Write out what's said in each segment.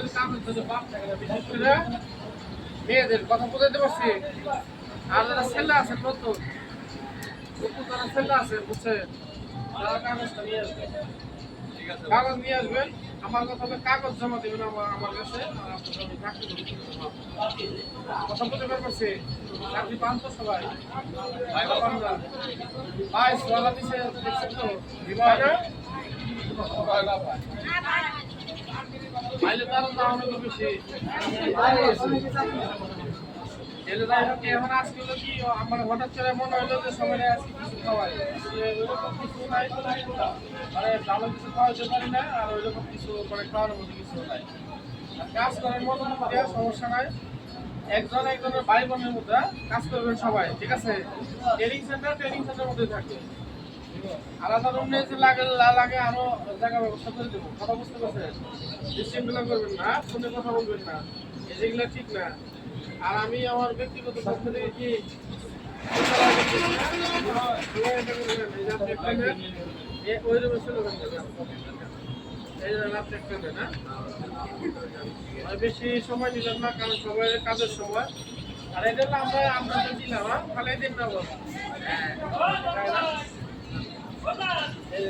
আমাদের কামের জন্য বাপ করে মেয়েদের কথা বোঝাতে পারছি? আর যারা ছেলে আছে নতুন। নতুন যারা ছেলে আছে বুঝছে তারা কাগজটা নিয়ে আসবে। কাগজ নিয়ে আসবেন। আমার কথা কাগজ জমা দেবেন আমার আমার কাছে। কথা বলতে পারছি? চাকরি পান সবাই। ভাই সোয়ালা দিছে, দেখছেন তো? দাম বেশি। কি আমার হঠাৎ কিছু আর ওইরকম কিছু নাই। কাজ করার মতো সমস্যা একজন একজনের ভাই বোনের মধ্যে কাজ করবেন সবাই, ঠিক আছে? ট্রেনিং সেন্টার ট্রেনিং সেন্টারের মধ্যে থাকে। আলাদা রুম লাগে ব্যবস্থা না কথা বলবেন না। ঠিক না। আর আমি আমার ব্যক্তিগত কি ওই রুমে ছিল এই যে রাত একটা না আর বেশি সময় নিলাম না, কারণ সবাই কাজের সময়। আর এটা আমরা আমরা দিলাম হ্যাঁ? তাহলে দিন না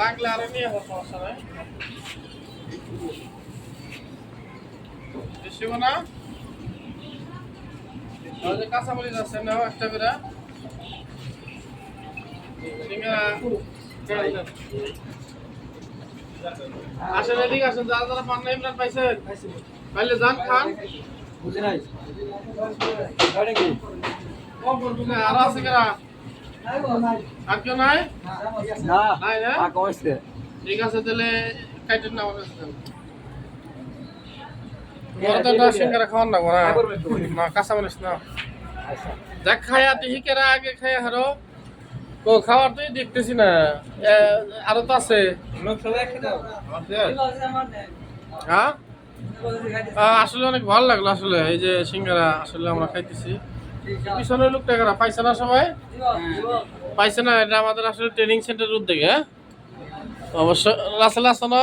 লাগলে আর নিয়ে সমস্যা নাই কাঁচামরিচ আছে নাও একটা করে? সিঙ্গারা। আসেন এদিকে আসেন যারা যারা পান না ইমরান পাইছেন পাইলে যান খান। বুঝে নাই কম করব না আরও আছে কেরা? আর কেউ নাই? না নাই না? ঠিক আছে তাহলে কাইটেন না আমার কাছে দেন। তোমার তো একটা সিঙ্গারা খাওয়ান না না না কাঁচামরিচ না যাক খায়া দেখি কেরা আগে খায়া হারো ও খাওয়ার তুই দেখতেছি না আরও তো আছে হ্যাঁ আসলে অনেক ভালো লাগল আসলে এই যে সিঙ্গারা আসলে আমরা খাইতেছি পিছনের লোকটা কারা পাইছে না সবাই পাইছে না এটা আমাদের আসলে ট্রেনিং সেন্টারের উদ্যোগে হ্যাঁ? অবশ্য রাসেল আছে না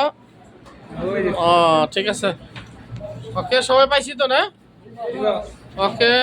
ও ঠিক আছে ওকে সবাই পাইছি তো না? ওকে